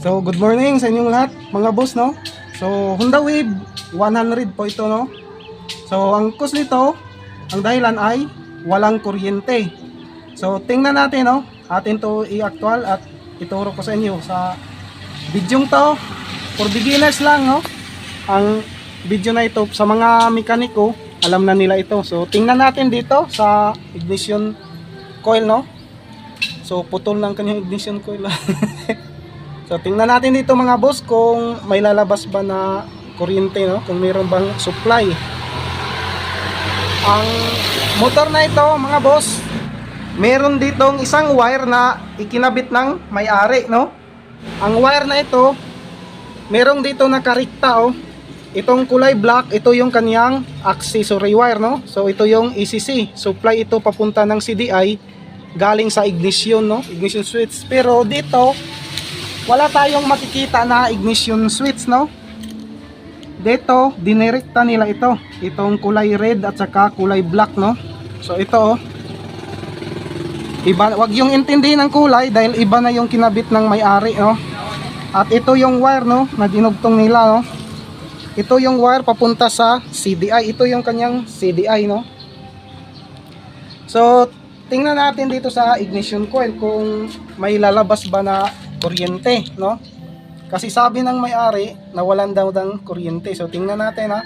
So, good morning sa inyong lahat, mga boss, no? So, Honda Wave 100 po ito, no? So, ang cost nito, ang dahilan ay walang kuryente. So, tingnan natin, no? Atin to i-actual at ituro ko sa inyo sa bidyong to. For beginners lang, no? Ang video na ito sa mga mekaniko, alam na nila ito. So, tingnan natin dito sa ignition coil, no? So, putol ng kanyang ignition coil. So tingnan natin dito mga boss kung may lalabas ba na kuryente no, kung mayroon bang supply. Ang motor na ito mga boss, meron ditong isang wire na ikinabit ng may-ari no. Ang wire na ito, merong dito nakarikta oh. Itong kulay black, ito yung kanyang accessory wire no. So ito yung ECC, supply ito papunta ng CDI galing sa ignition no, ignition switch. Pero dito wala tayong makikita na ignition switch no? Dito dinirekta nila ito. Itong kulay red at saka kulay black no? So ito oh. Iba wag yung intindihin ng kulay dahil iba na yung kinabit ng may-ari no? At ito yung wire no? Na dinugtong nila no? Ito yung wire papunta sa CDI ito yung kanyang CDI no? So tingnan natin dito sa ignition coil kung may lalabas ba na kuryente, no? Kasi sabi ng may-ari na walang daw ng kuryente. So tingnan natin ha.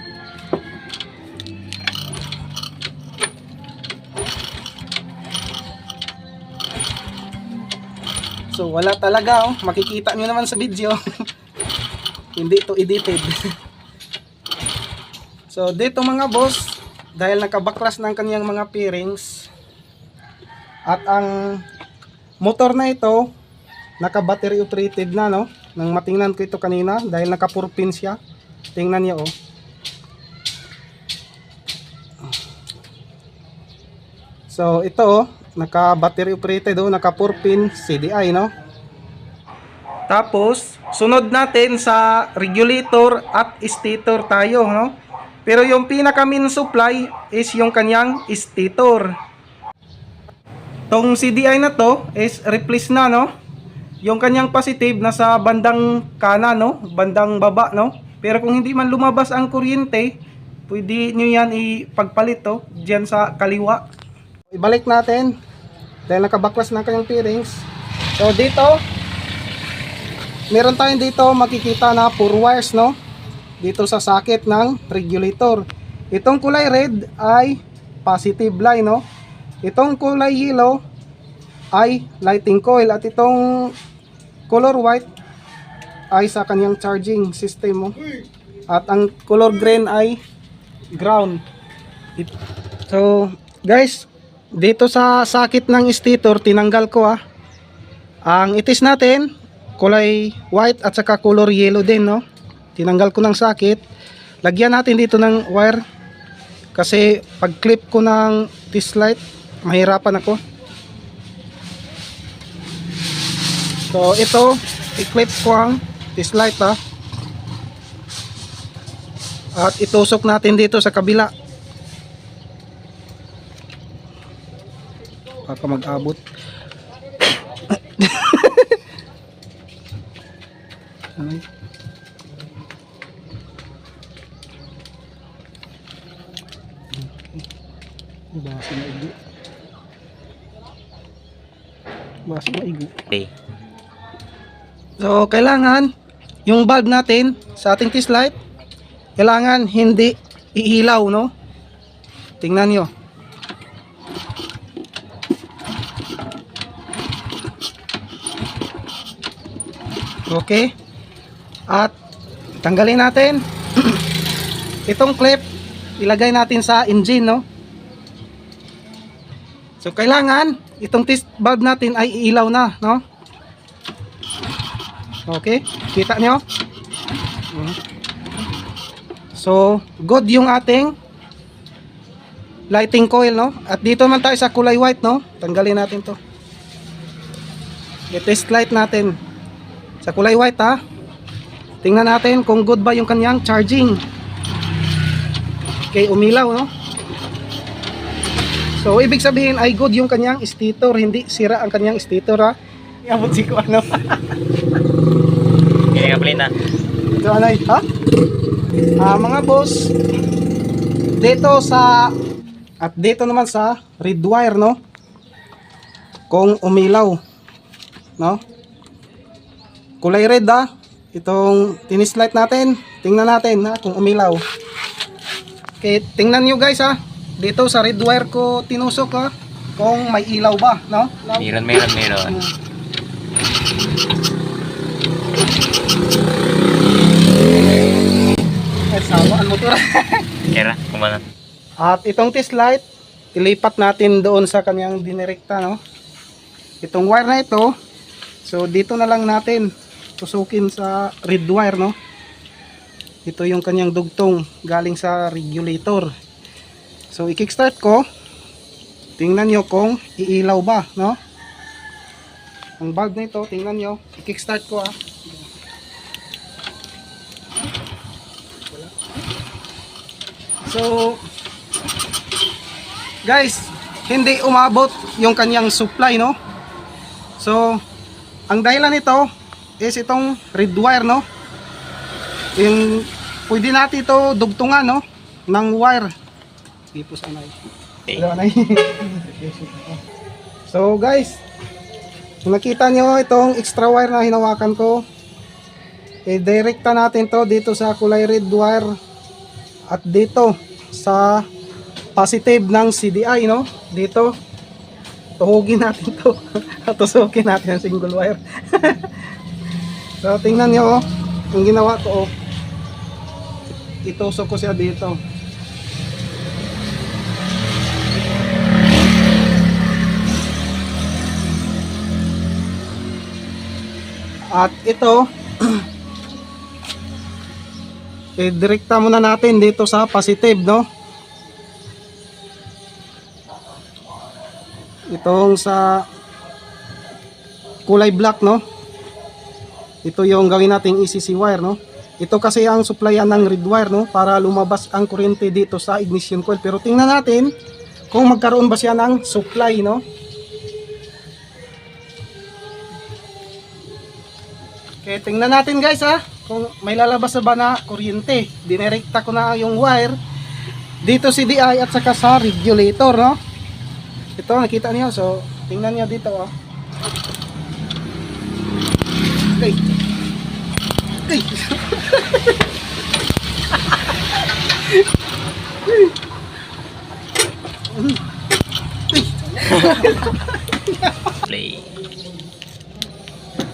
So wala talaga oh. Makikita nyo naman sa video. Hindi to edited. so dito mga boss, dahil nakabaklas ng kanyang mga bearings at ang motor na ito naka battery operated na no? Nang matingnan ko ito kanina dahil naka 4 pin siya. Tingnan niyo oh. So ito oh. Naka battery operated oh. Naka 4 pin CDI no? Tapos sunod natin sa regulator at stator tayo no? Pero yung pinaka main supply is yung kanyang stator. Tong CDI na to is replace na no yung kanyang positive nasa bandang kanan no, bandang baba no. Pero kung hindi man lumabas ang kuryente, pwede niyo yan ipagpalit to diyan sa kaliwa. Ibalik natin dahil nakabaklas na kanyang bearings. So dito meron tayong dito makikita na pure wires no dito sa socket ng regulator. Itong kulay red ay positive line no. Itong kulay yellow ay lighting coil at itong color white ay sa kanyang charging system mo. At ang color green ay ground. So, guys, dito sa sakit ng stator tinanggal ko ah. Ang itis natin kulay white at saka color yellow din no. Tinanggal ko ng sakit. Lagyan natin dito ng wire kasi pag clip ko ng test light mahirapan ako. So ito, i-clip ko ang light ha. At itusok natin dito sa kabila. Baka mag-abot. Ay. Basa na igo. Basa na igo. Okay. So, kailangan yung bulb natin sa ating test light, kailangan hindi iilaw, no? Tingnan nyo. Okay. At tanggalin natin itong clip, ilagay natin sa engine, no? So, kailangan itong test bulb natin ay iilaw na, no? Okay, kita nyo? So, good yung ating lighting coil, no? At dito naman tayo sa kulay white, no? Tanggalin natin to. I-test light natin. Sa kulay white, ha? Tingnan natin kung good ba yung kanyang charging. Okay, umilaw, no? So, ibig sabihin ay good yung kanyang stator, hindi sira ang kanyang stator, ha? Iabot si ano? Gasolina. Ito anay, ha? Ah, mga boss, dito sa at dito naman sa red wire, no? Kung umilaw, no? Kulay red, ha? Itong tinislight natin, tingnan natin, ha? Kung umilaw. Okay, tingnan nyo guys, ha? Dito sa red wire ko tinusok, ha? Kung may ilaw ba, no? No? Meron, meron, meron. Ay, sawa ang motor. Kera, kumana. At itong test light, ilipat natin doon sa kanyang dinirekta, no? Itong wire na ito, so dito na lang natin tusukin sa red wire, no? Ito yung kanyang dugtong galing sa regulator. So, i-kickstart ko. Tingnan nyo kung iilaw ba, no? Ang bulb na ito, tingnan nyo. I-kickstart ko, ah. So, guys, hindi umabot yung kanyang supply, no? So, ang dahilan nito is itong red wire, no? Yung, pwede natin ito dugtungan, no? Ng wire. Tipos anay. Okay. Hello, anay. so, guys, kung nakita nyo itong extra wire na hinawakan ko, i-directa natin to dito sa kulay red wire at dito sa positive ng CDI no? Dito tuhugin natin to. Tusukin natin ang single wire. So tingnan nyo oh yung ginawa ko oh. Itusok ko siya dito. At ito i-direkta muna natin dito sa positive, no? Itong sa kulay black, no? Ito yung gawin nating ECC wire, no? Ito kasi ang supplyan ng red wire, no? Para lumabas ang kuryente dito sa ignition coil. Pero tingnan natin kung magkaroon ba siya ng supply, no? Okay, tingnan natin guys ha. Kung may lalabas na ba na kuryente. Dinerekta ko na yung wire dito CDI at saka sa regulator, no? Ito, nakita niyo. So, tingnan niyo dito, oh. Okay. Okay. Play.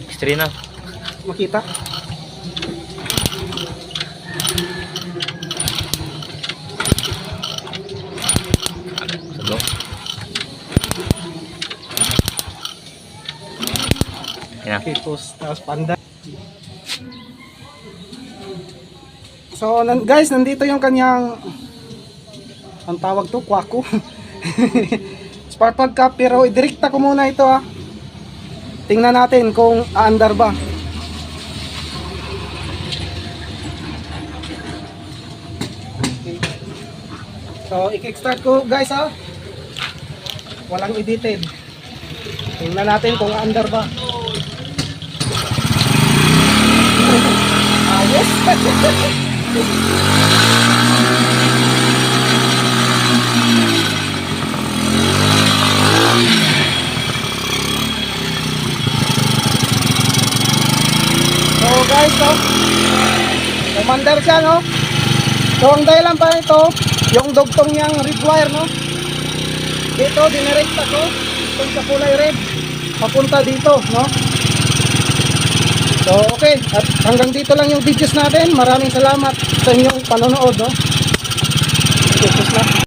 History na. Makita. Yan. Okay, post. Tapos panda. So, nan guys, nandito yung kanyang ang tawag to, kwako. Spark plug cap, pero idirekta ko muna ito ha. Tingnan natin kung aandar ba. Okay. So, i-kickstart ko guys ha. Walang edited. Tingnan natin kung aandar ba. Ayos. So guys, so, umandar siya, no? So ang dahilan pa nito, yung dugtong niyang red wire, no? Dito, dinirekta ko, kung sa kulay red, papunta dito, no? So, okay. At hanggang dito lang yung videos natin. Maraming salamat sa inyong panonood, no? Focus na.